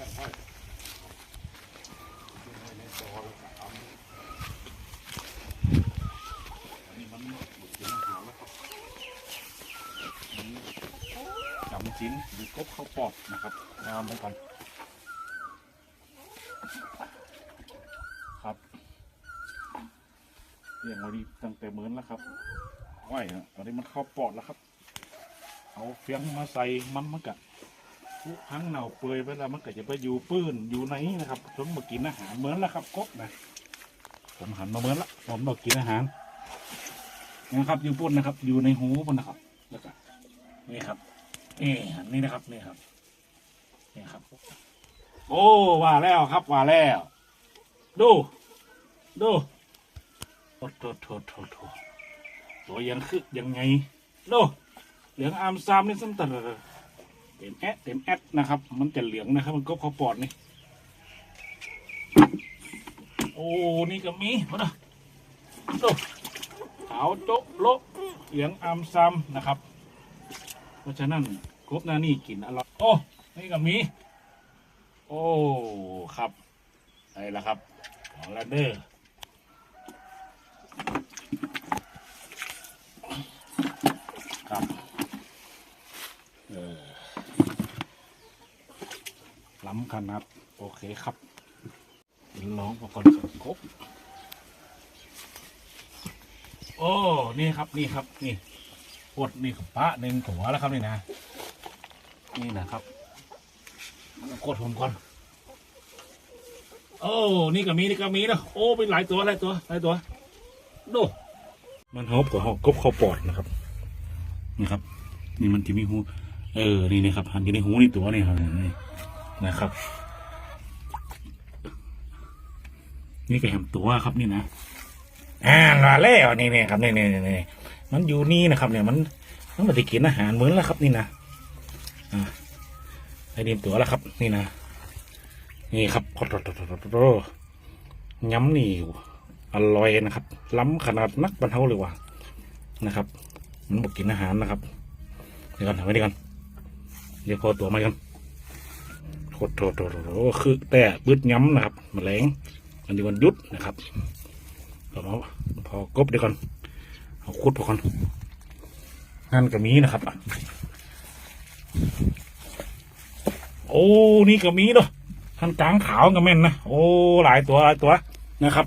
จำชิ้นหรือกบข้าวปอดนะครับตามไปก่อนครับเรียงมาดีตั้งแต่เหมือนแล้วครับไหวนะตอนนี้มันเข้าปอดแล้วครับ เอาเฟียงมาใส่มันมันกะ ทุกครั้งเน่าเปื่อยเวลามันก็จะไปอยู่ปื้นอยู่ไหนนะครับจนมากินอาหารเหมือนแล้วครับกบนะผมหันมาเหมือนละผมมากินอาหารนะครับอยู่ปุ้นนะครับ อยู่ในหูปุ้นนะครับแล้วก็นี่ครับนี่นี่นะครับนี่ครับนี่ครับ โอ้ว่าแล้วครับว่าแล้ว ดูดูโอ้โถโถโถโถตัวยังคือยังไงดูเหลืองอามซามนี่สัมตระ เต็มแอดเต็มแอดนะครับ มันจะเหลืองนะครับ มันก็เขาปอดนี่ โอ้ นี่ก็มีมาดูดูขาวโจ๊ะโลเหลืองอามซามนะครับ เพราะฉะนั้นกบหน้านี่กินอร่อย โอ้ นี่ก็มี โอ้ ครับอะไรล่ะครับของแลนเดอร์ครับเออ ล้ำขนาด โอเคครับลองก่อนครบโอ้นี่ครับนี่ครับนี่ปดนี่ปะหนึ่งตัวแล้วครับนี่นะ นี่นะครับกดผมก่อนโอ้นี่ก็มีนี่ก็มีนะโอ้เป็นหลายตัวหลายตัวหลายตัวดูมันหอบกับหอบกบเข้าปอดนะครับนี่ครับ นี่มันที่มีหู เออ นี่นะครับหันอยู่ในหูนี่ตัวนี่ครับนี่ นะครับ นี่ก็แหมตัวครับนี่นะอ่ามาแล้วนี่นี่ครับนี่นี่นี่นี่มันอยู่นี่นะครับ เนี่ยมันมันไม่ได้กินอาหารเหมือนแล้วครับ นี่นะอ่าไอ้ดินตัวแล้วครับ นี่นะนี่ครับโอ้โย้ำนี่อร่อยนะครับ ล้ำขนาดนักบรรเทาเลยว่ะนะครับ มันบอกกินอาหารนะครับเดี๋ยวก่อนทำไว้ดีก่อนเดี๋ยวพอตัวมากัน โคตรโถโถโถคือแต่บืดย้ำนะครับแมลงอันนี้วันยุดนะครับพอพอกบเดี๋ยวก่อนเอาคุดพอก่อนนั่นก็มีนะครับ โอ้นี่ก็มีเนาะท่านจางขาวก็แม่นนะโอ้หลายตัวหลายตัวนะครับ